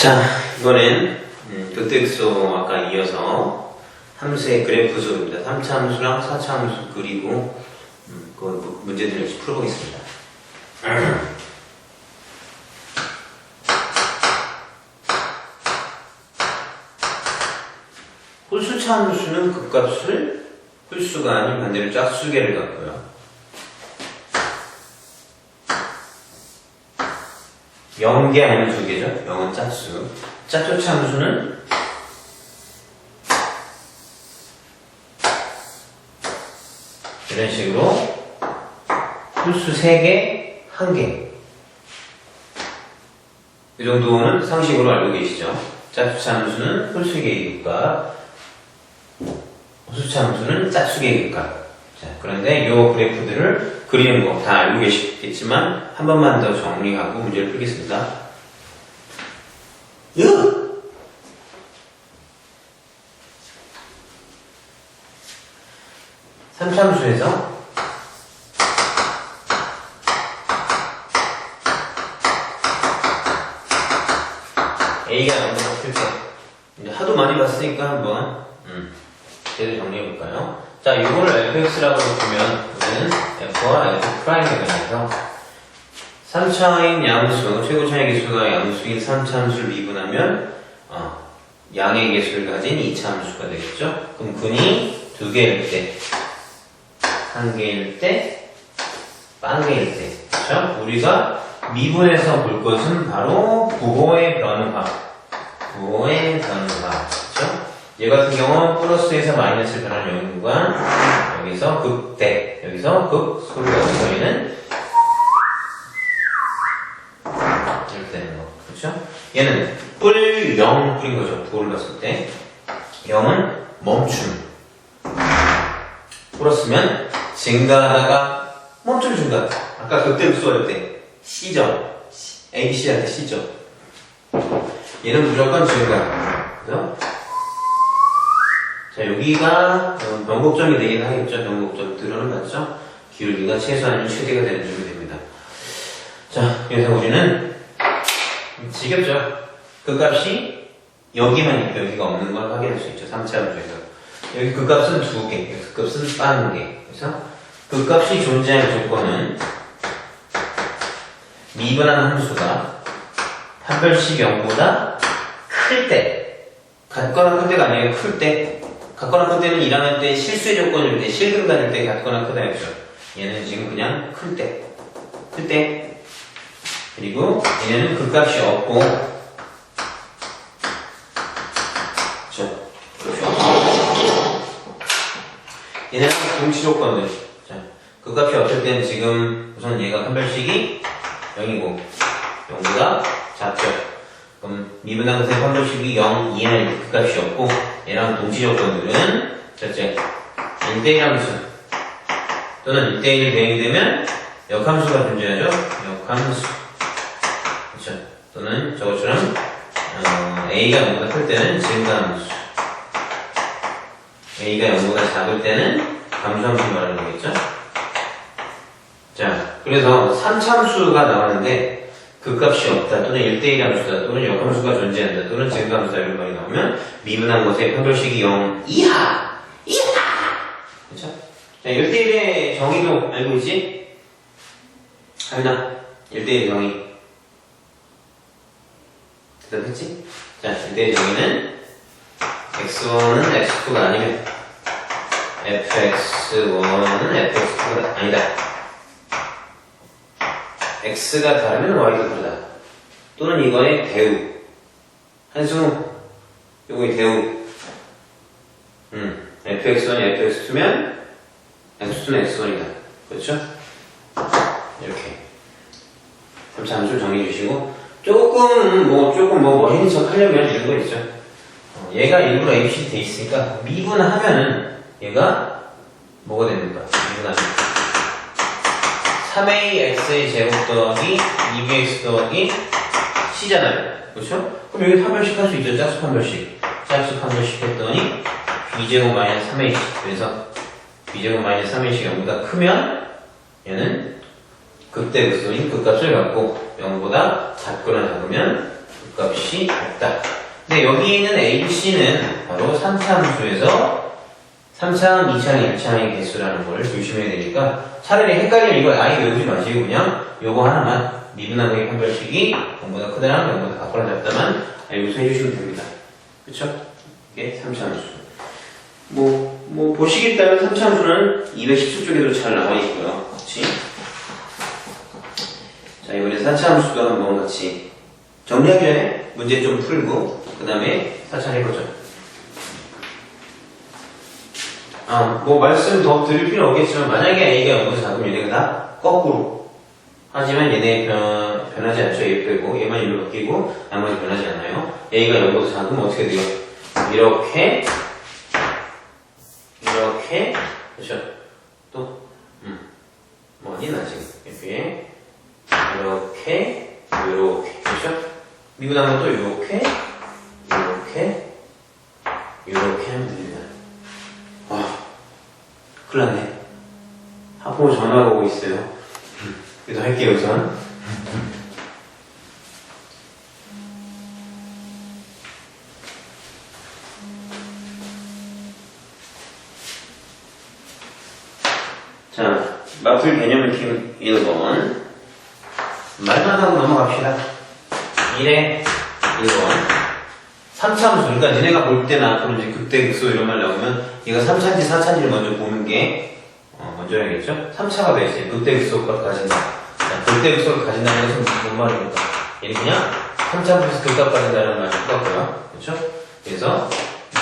자, 이번엔 음, 극대극소 아까 이어서 함수의 그래프 수입니다. 3차 함수랑 4차 함수 그리고 음, 그 무- 문제들 역시 풀어보겠습니다. 홀수차 함수는 극값을 홀수가 아닌 반대로 짝수계를 갖고요. 0개 아니면 두 개죠. 0은 짝수. 짝수차 함수는 이런 식으로 홀수 3개, 1개. 이 정도는 상식으로 알고 계시죠? 짝수차 함수는 홀수계의 값과 홀수차 함수는 짝수계의 값. 자, 그런데 이 그래프들을 그리는 거 다 알고 계시겠지만 한 번만 더 정리하고 문제를 풀겠습니다. 으! 삼참수에서 A가 나온다고 쓸 때. 이제 하도 많이 봤으니까 한번, 음, 제대로 정리해볼까요? 자, 이거를 fx라고 보면, f와 f 프라임에 관해서 3차인 양수, 최고 차의 개수가 양수인 3차 함수를 미분하면, 어, 양의 개수를 가진 2차 함수가 되겠죠? 그럼 근이 두 개일 때, 한 개일 때, 반 개일 때. 그렇죠? 우리가 미분해서 볼 것은 바로 부호의 변화. 부호의 변화. 그렇죠? 얘 같은 경우는 플러스에서 마이너스를 변하는 연구가 여기서 극대, 여기서 극소리가 저희는 이렇게 되는 거. 그렇죠? 얘는 뿔 0, 뿔인 거죠. 봤을 때. 0은 멈춤. 풀었으면 증가하다가 멈춤 증가. 아까 극대 수할 때 C점. A, C한테 C점. 얘는 무조건 증가. 그죠? 자, 여기가 어, 변곡점이 되긴 하겠죠. 변곡점 들어는 맞죠? 기울기가 최소 아니면 최대가 되는 점이 됩니다. 자, 그래서 우리는 지겹죠? 그 값이 여기만 있고 여기가 없는 걸 확인할 수 있죠. 3차 함수에서. 여기 그 값은 두 개, 그 값은 빠 개. 그래서 그 값이 존재할 조건은 미분하는 함수가 판별식 0보다 클 때, 같거나 큰 때가 아니라 클 때, 같거나 큰 때는 1학년 때 실수의 조건일 때, 실금 다닐 때 같거나 크다 했죠. 얘는 지금 그냥 클 때, 클 때, 그리고 얘는 그 값이 없고? 그렇죠. 얘네는 동시 조건들. 자, 그 값이 없을 때는 지금 우선 얘가 판별식이 0이고 0보다 작죠. 그럼 미분한 것의 판별식이 0 이하일 그 값이 없고 얘랑 동시 조건들은 첫째 1대1 함수 또는 1대1 대응이 되면 역함수가 존재하죠. 역함수 그렇죠. 또는 저것처럼 어, A가 0보다 클 때는 증가함수 A가 0보다 작을 때는 감수함수 말하는 거겠죠? 자, 그래서 3참수가 나왔는데 그 값이 없다 또는 1대1 함수다 또는 역함수가 존재한다 또는 증가함수다 이런 말이 나오면 미분한 것의 판별식이 0 이하! 이하! 그쵸? 자, 1대1의 정의도 알고 있지? 하윤아, 1대1 정의 대답했지? 자, 1대1 정의는 x1은 x2가 아니면 fx1은 fx2가 아니다. X가 다르면 y도 다르다. 또는 이거의 대우. 한수, 요거의 대우. 음, fx1이 fx2면 x2는 x1이다. 그렇죠? 이렇게. 3차 함수 정해 주시고, 조금, 뭐, 조금 뭐, 멋있는 척 하려면 이런 거 있죠. 어, 얘가 일부러 ABC 돼 있으니까, 미분하면은, 얘가 뭐가 됩니까? 미분하면. 3ax의 제곱 더하기 2bx 더하기 c잖아요. 그렇죠? 그럼 여기 판별식 할 수 있죠. 짝수 판별식. 짝수 판별식 했더니 b제곱 마이너스 3ac. 그래서 b제곱 마이너스 3ac 0보다 크면 얘는 극대 극소인 극값을 갖고 0보다 작거나 작으면 그 값이 없다. 근데 여기 있는 A, B, C는 바로 3차 함수에서 3차항, 2차항, 1차항의 개수라는 걸 조심해야 되니까 차라리 헷갈리면 이걸 아예 외우지 마시고 그냥 요거 하나만 미분하기 판별식이 0보다 크다랑 0보다 같거나 작다만 알고서 해주시면 됩니다. 그쵸? 이게 3차 함수. 뭐, 뭐, 보시겠다면 3차 함수는 217쪽에도 잘 나와 있고요. 같이. 자, 이번에 4차 함수도 한번 같이 정리하기 전에 문제 좀 풀고, 그 다음에 4차 해보죠. 아, 뭐, 말씀 더 드릴 필요 없겠지만, 만약에 A가 0보다 작으면 얘네가 다 거꾸로. 하지만 얘네 변, 변하지 않죠. A 빼고, 얘만 1로 바뀌고, 나머지 변하지 않아요. A가 0보다 작으면 어떻게 돼요? 이렇게, 이렇게, 그렇죠? 또, 음, 뭐니 나 지금 이렇게, 이렇게, 이렇게, 그렇죠? 미분하면 또 이렇게, 이렇게, 이렇게 하면 됩니다. 와, 큰일 났네. 하포 전화가 오고 있어요. 음, 그래도 할게요, 우선. 자, 마플 개념 익힘 1번. 말만 하고 넘어갑시다. 1에 1번. 3차 함수, 그러니까 니네가 볼 때나 앞으로 이제 극대 극소 이런 말 나오면 얘가 3차인지 4차인지를 먼저 보는 게 어, 먼저야겠죠? 3차가 돼 있어요. 극대 극소값 가진다. 자, 극대 극소를 가진다는 것은 무슨 말입니까? 얘는 그냥 3차함수에서 극값 가진다는 말이 똑같고요. 그렇죠? 그래서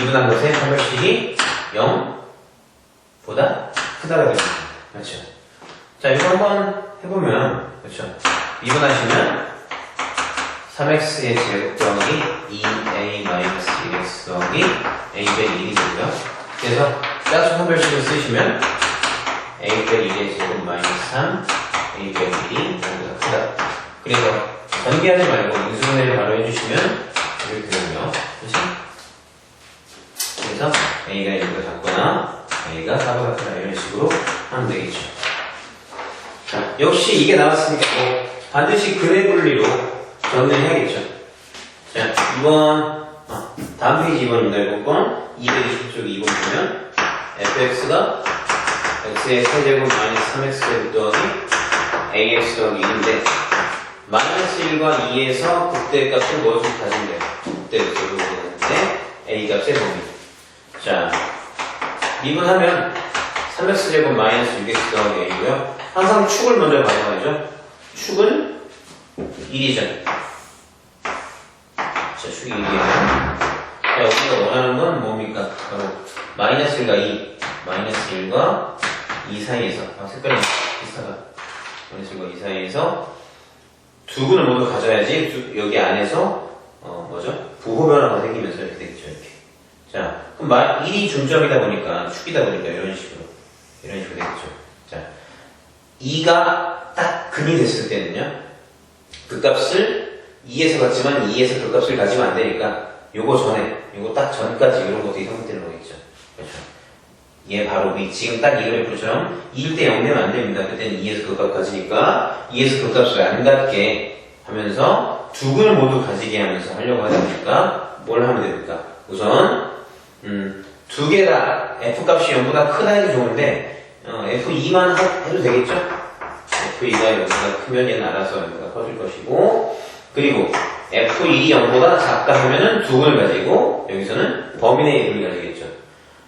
미분한 것의 판별식이 0보다 크다가 됩니다. 그렇죠? 자, 이거 한번 해보면, 그렇죠? 미분하시면 3x의 제곱 더하기 2a 마이너스 1x 더하기 a 배 1이 되고요. 그래서 짝수 판별식을 쓰시면 a 배 1의 제곱 마이너스 3, a 배 1이 0보다 크다. 그래서 전개하지 말고 인수분해를 바로 해주시면 이렇게 되군요. 그렇지? 그래서 a가 1보다 작거나 a가 4보다 크다 이런 식으로 하면 되겠죠. 자, 역시 이게 나왔으니까 뭐 반드시 근해 분리로 정리를 해야겠죠. 자, 2번, 아, 다음 페이지 2번입니다. 이번 건 220쪽 2번 보면 fx가 x의 세제곱 마이너스 3x제곱 더하기 ax 더하기 1인데 마이너스 1과 2에서 극대 값을 무엇을 가진대요? 극대 값을 가지는데 a 값의 범위. 자, 미분하면 3x제곱 마이너스 6x 더하기 a고요. 항상 축을 먼저 가져가야죠. 축은 1이죠. 자, 축이 1이에요. 자, 우리가 원하는 건 뭡니까? 바로 마이너스 1과 2, 마이너스 1과 2 사이에서, 아, 색깔이 비슷하다. 마이너스 1과 2 사이에서 두 분을 모두 가져야지 두- 여기 안에서 어, 뭐죠? 부호 변화가 생기면서 이렇게 되겠죠, 이렇게. 자, 그럼 마, 1이 중점이다 보니까, 축이다 보니까 이런 식으로, 이런 식으로 되겠죠. 자, 2가 딱 근이 됐을 때는요, 그 값을 2에서 갔지만 2에서 그 값을 가지면 안 되니까 요거 전에 요거 딱 전까지 이런 것들이 형성되는 그렇죠 얘 바로 위 지금 딱 것처럼 2일 때0 되면 안 됩니다. 그때는 2에서 그값 가지니까 2에서 그 값을 안 갖게 하면서 두 분을 모두 가지게 하면서 하려고 하다 보니까? 뭘 하면 됩니까? 우선 음, 두 개 다 f 값이 0보다 크다 해도 좋은데 어, f2만 해도 되겠죠? F2가 0보다 크면 얘는 알아서 0보다 커질 것이고 그리고 F1이 0보다 작다 하면은 두 분을 가지고 여기서는 범위 내의 분을 가지겠죠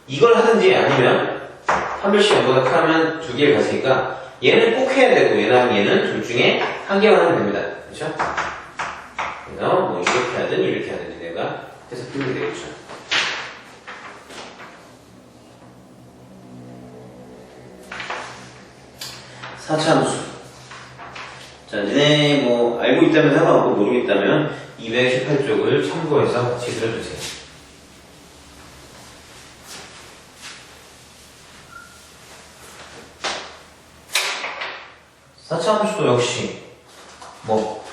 이걸 하든지 아니면 한 별씩 0보다 크면 두 개를 가지니까 얘는 꼭 해야 되고 얘랑 얘는 둘 중에 한 개만 하면 됩니다 그렇죠? 그래서 뭐 이렇게 하든 이렇게 하든지 내가 해서 풀면 되겠죠 사차함수 자, 니네 뭐 알고 있다면 상관없고 모르겠다면 218쪽을 참고해서 같이 들어주세요. 사차함수도 역시 뭐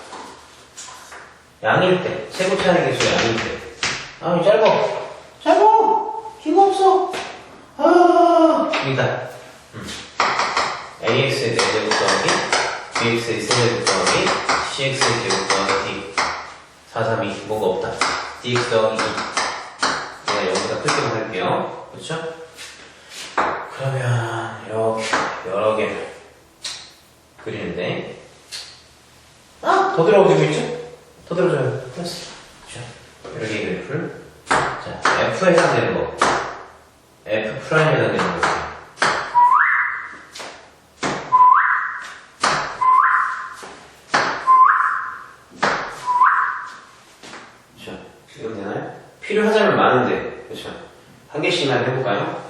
양일 때 세고차는 개수 양일 때 아, 짧아 짧아 힘 없어 아 여기다 음. ax의 대제곱 더하기 bx의 세제곱 더하기 cx의 제곱 더하기 4, 3, 2 뭔가 없다. dx 더하기 2 내가 여기다 클릭을 할게요. 그렇죠? 그러면 이렇게 여러 개 그리는데 아! 더 들어오고 있죠? 더 들어줘요. 됐어. 개의 그래프를 자, F에 해당되는 거 F 프라임에 해당되는 거 자, 지금 되나요? 필요하자면 많은데, 그렇죠? 한 개씩만 해볼까요?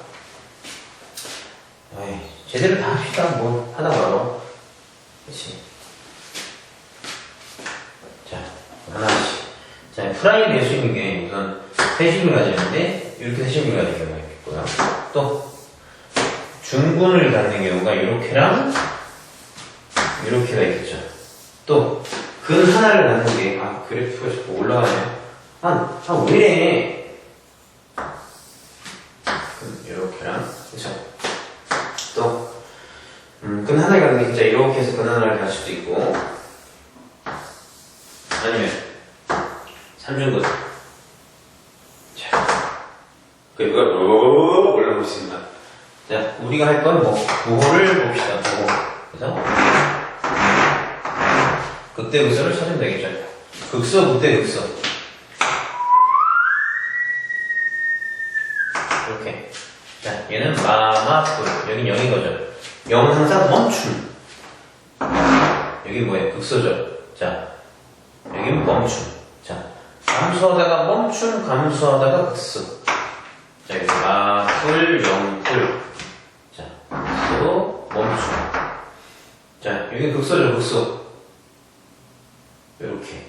에이, 제대로 다 합시다. 뭐 하다 말어. 그렇지? 자, 하나씩. 자, 프라임 낼 수 있는 게 우선 세심을 가지는데 가지는 경우가 있고요. 또 중군을 갖는 경우가 이렇게랑 이렇게가 있겠죠. 또 근 하나를 갖는 게 아, 그래프가 자꾸 올라가네요. 아, 아, 왜? 근 이렇게랑 그쵸? 또 음, 근 하나를 갖는 게 진짜 이렇게 해서 근 하나를 갈 수도 있고 아니면 삼중근 자 그리고 오 올라오고 있습니다. 자 우리가 할 건뭐 부호를 봅시다 부호. 그래서 극대 극소를 찾으면 되겠죠. 극소 극대 극소. 이렇게. 자 얘는 마마뿔 여긴 0인 거죠. 0은 항상 멈춤 여기 뭐예요? 극소죠. 자 여기는 멈춤. 자, 감소하다가 멈춤, 감소하다가 극소. 자, 여기 마풀, 영풀. 자, 극소, 멈춤. 자, 여기 극소죠, 극소. 이렇게.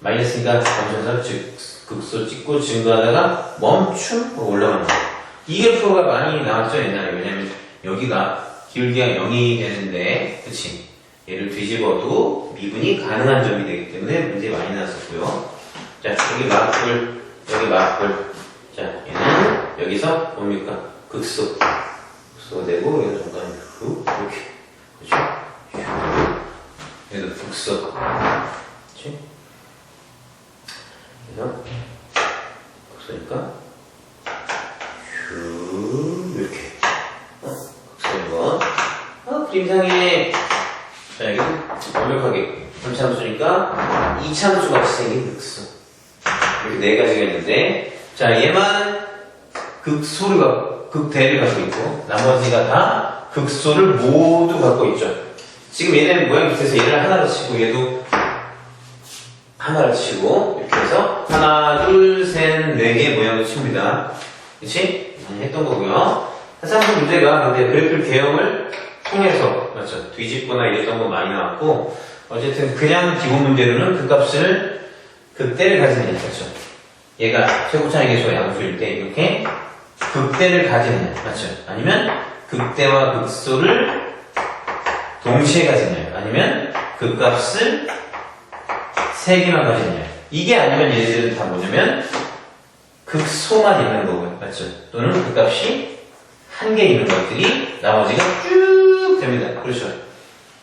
마이너스니까 감소해서 즉, 극소 찍고 증가하다가 멈춤, 올라가는 거. 이게 프로가 많이 나왔죠, 옛날에. 왜냐면 여기가 기울기가 0이 되는데, 그치? 얘를 뒤집어도 미분이 가능한 점이 되기 때문에 문제 많이 나왔었고요. 자, 여기 마풀, 여기 마풀. 자, 얘는 여기서 뭡니까? 극소. 극소가 되고, 여기서 잠깐 후, 이렇게. 후. 얘도 극소. 그렇지? 그래서 극소니까 후, 이렇게. 어, 극소인 거. 어, 그림상에 자, 여기 완벽하게 3참수니까 2참수 같이 생긴 극수. 이렇게 네 가지가 있는데, 자, 얘만 극소를 극대를 갖고 있고, 나머지가 다 극소를 모두 갖고 있죠. 지금 얘는 모양 밑에서 얘를 하나로 치고, 얘도 하나로 치고, 이렇게 해서 하나, 둘, 셋, 네 개 모양을 칩니다. 그치? 많이 했던 거고요. 사실 문제가 근데 그래플 개형을 통해서 맞죠 뒤집거나 이랬던 거 많이 나왔고 어쨌든 그냥 기본 문제로는 그 값을 극대를 가지는 거죠 얘가 개수가 양수일 때 이렇게 극대를 가지느냐 맞죠 아니면 극대와 극소를 동시에 가지느냐 아니면 그 값을 세 개만 가지느냐 이게 아니면 얘들은 다 뭐냐면 극소만 있는 거고요 맞죠 또는 그 값이 한 개 있는 것들이 나머지가 쭉 됩니다. 그렇죠.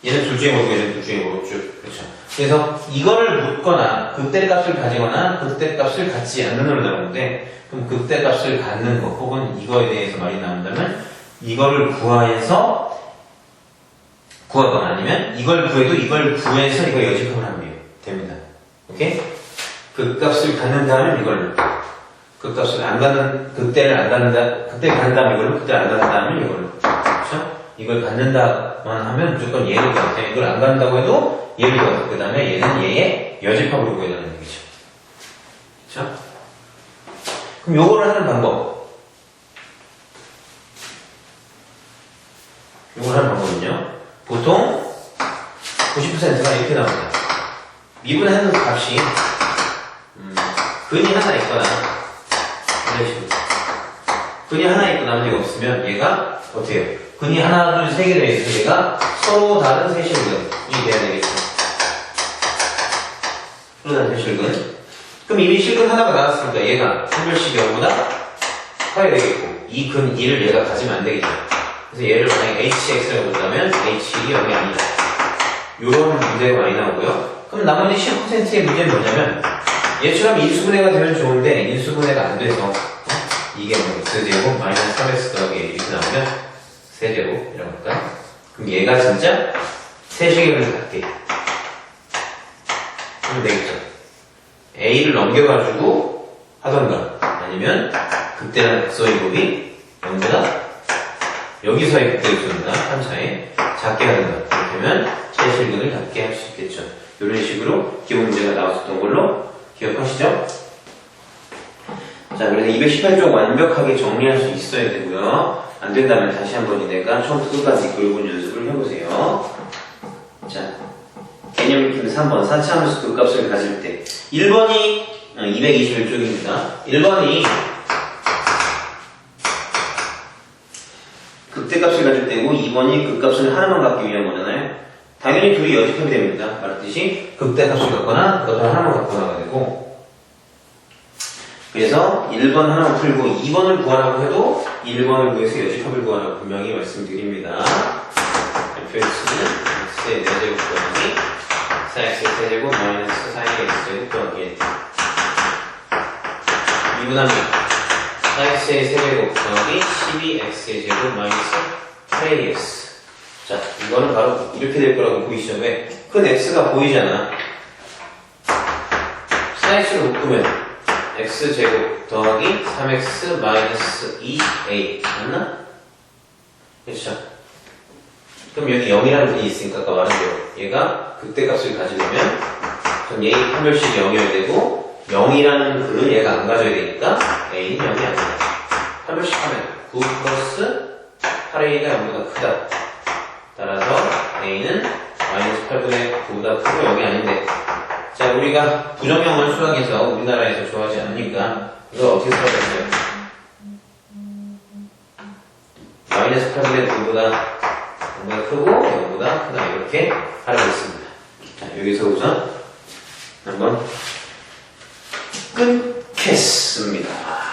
얘는 둘 중에 모르고 얘는 둘 중에 모르고 쭉. 그렇죠. 그래서 이거를 묻거나 극대 값을 가지거나 극대 값을 갖지 않는 놈이 나오는데 그럼 극대 값을 갖는 것 혹은 이거에 대해서 말이 나온다면 이거를 구하여서 구하거나 아니면 이걸 구해도 이걸 구해서 이거 여집합을 하면 됩니다. 오케이? 그 값을 갖는 다음에 이걸로 그 값을 안 갖는 극대를 안 갖는다 극대 갖는 다음에 이걸로 극대를 안 갖는 다음에 이걸로 그렇죠? 이걸 갖는다만 하면 무조건 얘를 갖다 이걸 안 갖는다고 해도 얘를 갖고 그 다음에 얘는 얘의 여집합으로 구해달라는 얘기죠 그렇죠? 그럼 요거를 하는 방법 요걸 하는 방법은요 보통 90%가 이렇게 나옵니다 미분하는 값이 음, 근이 하나 있거나 이런 식으로 근이 하나 있고 나머지가 없으면 얘가 어떻게 해요? 근이 하나, 둘, 세 개 되어 있어서 얘가 서로 다른 세 실근이 돼야 되겠죠. 서로 다른 세 실근. 그럼 이미 실근 하나가 나왔으니까 얘가 한별씩 0보다 커야 되겠고 이 근 2를 얘가 가지면 안 되겠죠. 그래서 얘를 만약에 hx라고 본다면 h1이 0이 아니다. 이런 문제가 많이 나오고요. 그럼 나머지 10%의 문제는 뭐냐면 얘처럼 인수분해가 되면 좋은데 인수분해가 안 돼서 어? 이게 뭐 x제곱 마이너스 3x 더하기 이렇게 나오면 세제곱이라고 할까? 그럼 얘가 진짜 세제곱을 갖게 하면 되겠죠. A를 넘겨가지고 하던가 아니면 그때는 x의 곱이 0보다 여기서의 그때의 수입니다. 3차에 작게 하든가 이렇게 하면 최실근을 갖게 할 수 있겠죠. 이런 식으로 기본 문제가 나왔었던 걸로 기억하시죠? 자, 그래서 218쪽 완벽하게 정리할 수 있어야 되고요. 안 된다면 다시 한번 이내가 처음부터 끝까지 그려본 연습을 해보세요. 자, 개념 익히는 3번, 4차 함수 극값을 가질 때 1번이 221쪽입니다. 1번이 극대값을 가질 때고 2번이 극값을 하나만 갖기 위한 거잖아요. 당연히 둘이 여집합이 됩니다. 말했듯이 극대값을 갖거나 그것을 하나만 갖거나가 되고 그래서 1번 하나만 풀고 2번을 구하라고 해도 1번을 구해서 여집합을 구하라고 분명히 말씀드립니다. fx는 x의 4제곱 더하기 4x의 세제곱 마이너스 4의 x제곱 더하기 2분하면 4x의 세제곱 더하기 12x의 제곱 마이너스 8ax 자 이거는 바로 이렇게 될 거라고 보이시죠? 왜? 큰 x가 보이잖아 4x를 묶으면 x제곱 더하기 3x 마이너스 2a 맞나? 그렇죠? 그럼 여기 0이라는 분이 있으니까 아까 말한 대로 얘가 극대값을 가지려면 전 a 판별식이 0이어야 되고 0이라는 글은 얘가 안 가져야 되니까 a는 0이 아니다. 판별식 하면 9 플러스 8a가 0보다 크다. 따라서 a는 마이너스 8분의 9보다 크고 0이 아닌데 자 우리가 부정형을 수학해서 우리나라에서 좋아하지 않으니까 이거 어떻게 되나요? 마이너스 8분의 9보다 0보다 크고 0보다 크다 이렇게 하라고 했습니다. 자 여기서 우선 한번 끊겠습니다.